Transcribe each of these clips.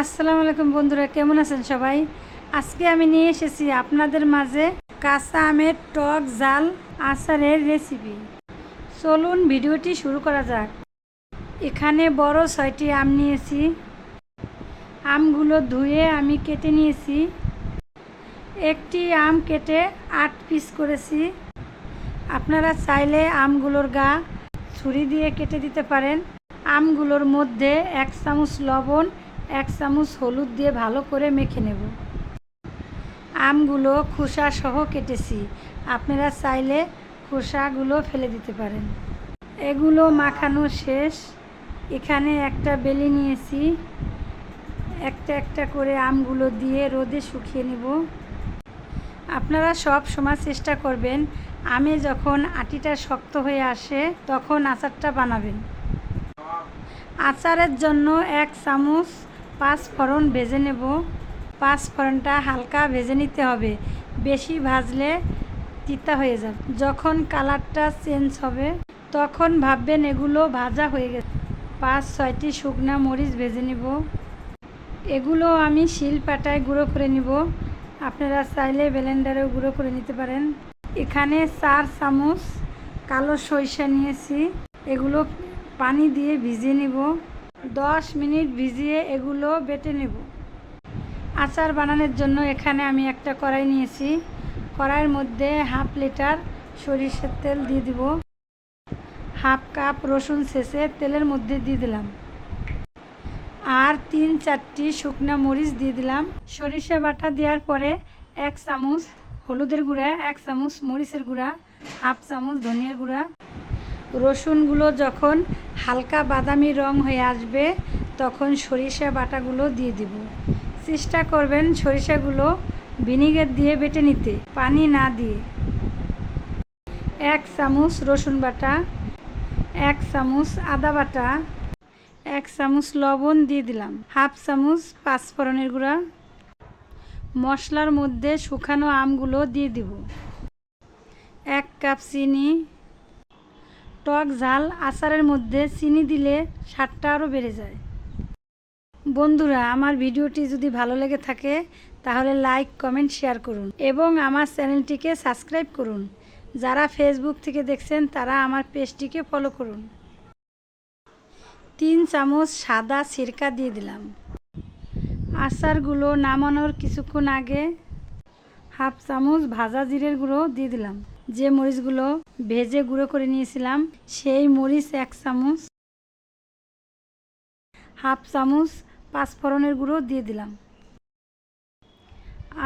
আসসালামু আলাইকুম বন্ধুরা, কেমন আছেন সবাই? আজকে আমি নিয়ে এসেছি আপনাদের মাঝে কাঁচা আমের টক জাল আচারের রেসিপি চলুন ভিডিওটি শুরু করা যাক। এখানে বড় ছয়টি আম নিয়েছি। আমগুলো ধুয়ে আমি কেটে নিয়েছি। একটি আম কেটে আট পিস করেছি। আপনারা চাইলে আমগুলোর গা ছুরি দিয়ে কেটে দিতে পারেন। আমগুলোর মধ্যে এক চামচ লবণ এক চামচ হলুদ দিয়ে ভালো করে মেখে নেব। আমগুলো খোসা সহ কেটেছি। আপনারা চাইলে খোসাগুলো ফেলে দিতে পারেন। এগুলো মাখানো শেষ। এখানে একটা বেলি নিয়েছি। একটা একটা করে আমগুলো দিয়ে রোদে শুকিয়ে নেব। আপনারা সব সময় চেষ্টা করবেন আমে যখন আটিটা শক্ত হয়ে আসে তখন আচারটা বানাবেন। আচারের জন্য এক চামচ পাঁচ ফোড়ন ভেজে নেব। পাঁচ ফোড়নটা হালকা ভেজে নিতে হবে। বেশি ভাজলে তিতা হয়ে যাবে। যখন কালারটা চেঞ্জ হবে, তখন ভাববেন এগুলো ভাজা হয়ে গেছে। পাঁচ, ছয়টি শুকনা মরিচ ভেজে নেব। এগুলো আমি শিল পাটায় গুঁড়ো করে নিব। আপনারা চাইলে ব্লেন্ডারেও গুঁড়ো করে নিতে পারেন। এখানে চার চামচ কালো সরিষা নিয়েছি। এগুলো পানি দিয়ে ভিজিয়ে নিব। দশ মিনিট ভিজিয়ে এগুলো বেটে নেব। আচার বানানোর জন্য এখানে আমি একটা কড়াই নিয়েছি। কড়াইয়ের মধ্যে হাফ লিটার সরিষার তেল দিয়ে দিব। হাফ কাপ রসুন শেষে তেলের মধ্যে দিয়ে দিলাম। আর তিন চারটি শুকনো মরিচ দিয়ে দিলাম। সরিষা বাটা দেওয়ার পরে এক চামচ হলুদের গুঁড়া, এক চামচ মরিচের গুঁড়া, হাফ চামচ ধনিয়ার গুঁড়া রসুনগুলো যখন হালকা বাদামি রং হয়ে আসবে, তখন সরিষা বাটাগুলো দিয়ে দিব। চেষ্টা করবেন সরিষাগুলো ভিনিগার দিয়ে বেটে নিতে, পানি না দিয়ে। এক চামচ রসুন বাটা, এক চামচ আদা বাটা, এক চামচ লবণ দিয়ে দিলাম। হাফ চামচ পাঁচফোড়নের গুঁড়া। মশলার মধ্যে শুকানো আমগুলো দিয়ে দিব। এক কাপ চিনি টক ঝাল আচারের মধ্যে চিনি দিলে স্বাদটা আরও বেড়ে যায়। বন্ধুরা, আমার ভিডিওটি যদি ভালো লেগে থাকে, তাহলে লাইক, কমেন্ট, শেয়ার করুন এবং আমার চ্যানেলটিকে সাবস্ক্রাইব করুন। যারা ফেসবুক থেকে দেখছেন, তারা আমার পেজটিকে ফলো করুন। তিন চামচ সাদা সিরকা দিয়ে দিলাম। আচারগুলো নামানোর কিছুক্ষণ আগে হাফ চামচ ভাজা জিরের গুঁড়ো দিয়ে দিলাম। যে মরিচগুলো ভেজে গুঁড়ো করে নিয়েছিলাম, সেই মরিচ এক চামচ, হাফ চামচ পাঁচফোড়নের গুঁড়ো দিয়ে দিলাম।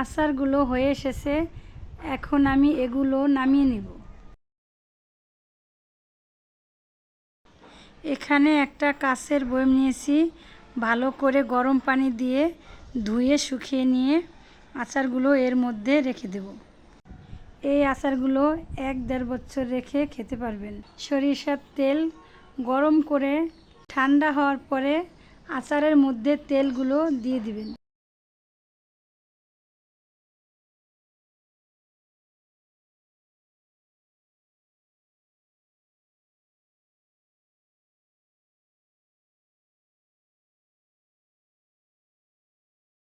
আচারগুলো হয়ে এসেছে, এখন আমি এগুলো নামিয়ে নেব। এখানে একটা কাছের বয়ম নিয়েছি, ভালো করে গরম পানি দিয়ে ধুয়ে শুকিয়ে নিয়ে আচারগুলো এর মধ্যে রেখে দেব। এই আচারগুলো এক দেড় বছর রেখে খেতে পারবেন। সরিষার তেল গরম করে ঠান্ডা হওয়ার পরে আচারের মধ্যে তেলগুলো দিয়ে দিবেন।